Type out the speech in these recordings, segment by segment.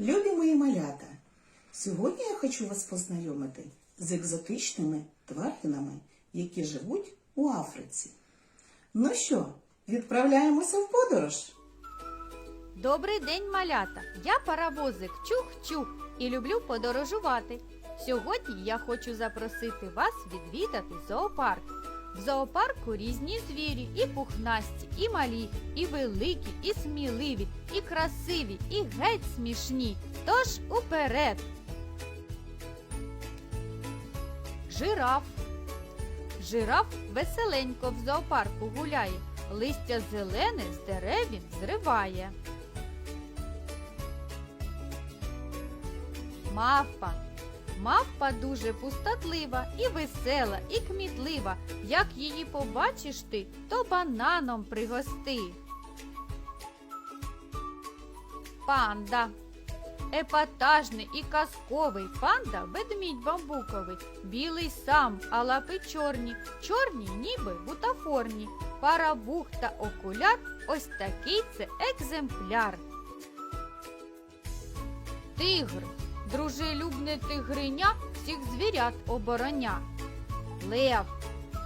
Любі мої малята, сьогодні я хочу вас познайомити з екзотичними тваринами, які живуть у Африці. Ну що, відправляємося в подорож? Добрий день, малята! Я паровозик Чух-Чух і люблю подорожувати. Сьогодні я хочу запросити вас відвідати зоопарк. В зоопарку різні звірі, і пухнасті, і малі, і великі, і сміливі, і красиві, і геть смішні. Тож уперед! Жираф. Жираф веселенько в зоопарку гуляє, листя зелене з дерев зриває. Мавпа. Мавпа дуже пустотлива і весела, і кмітлива. Як її побачиш ти, то бананом пригости. Панда. Епатажний і казковий панда ведмідь бамбуковий, білий сам, а лапи чорні, чорні, ніби бутафорні. Парабух та окуляр ось такий це екземпляр. Тигр, дружелюбне тигриня всіх звірят обороня. Лев,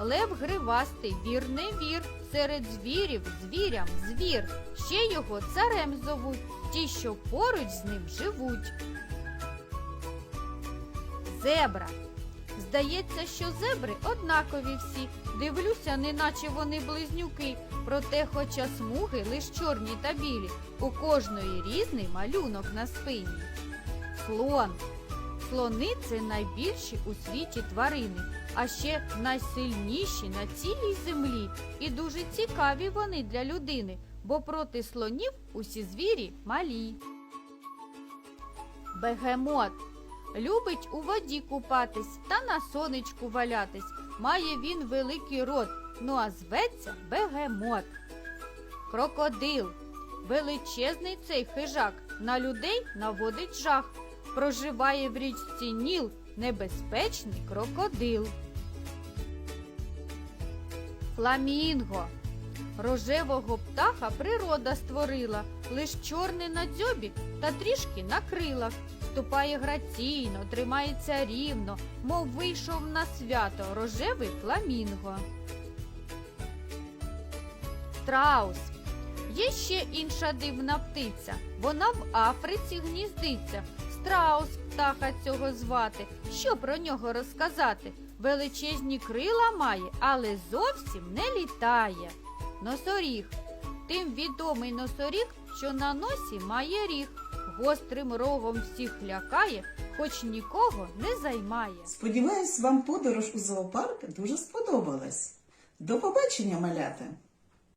лев гривастий, вір не вір, серед звірів звірям звір. Ще його царем зовуть, ті, що поруч з ним живуть. Зебра. Здається, що зебри однакові всі. Дивлюся, неначе вони близнюки. Проте, хоча смуги лиш чорні та білі, у кожної різний малюнок на спині. Слон. Слони це найбільші у світі тварини, а ще найсильніші на цілій землі. І дуже цікаві вони для людини, бо проти слонів усі звірі малі. Бегемот. Любить у воді купатись та на сонечку валятись. Має він великий рот, ну а зветься бегемот. Крокодил. Величезний цей хижак, на людей наводить жах. Проживає в річці Ніл небезпечний крокодил. Фламінго. Рожевого птаха природа створила, лиш чорне на дзьобі та трішки на крилах. Ступає граційно, тримається рівно, мов вийшов на свято рожевий фламінго. Страус. Є ще інша дивна птиця. Вона в Африці гніздиться. Страус птаха цього звати. Що про нього розказати? Величезні крила має, але зовсім не літає. Носоріг. Тим відомий носоріг, що на носі має ріг. Гострим рогом всіх лякає, хоч нікого не займає. Сподіваюсь, вам подорож у зоопарк дуже сподобалась. До побачення, малята!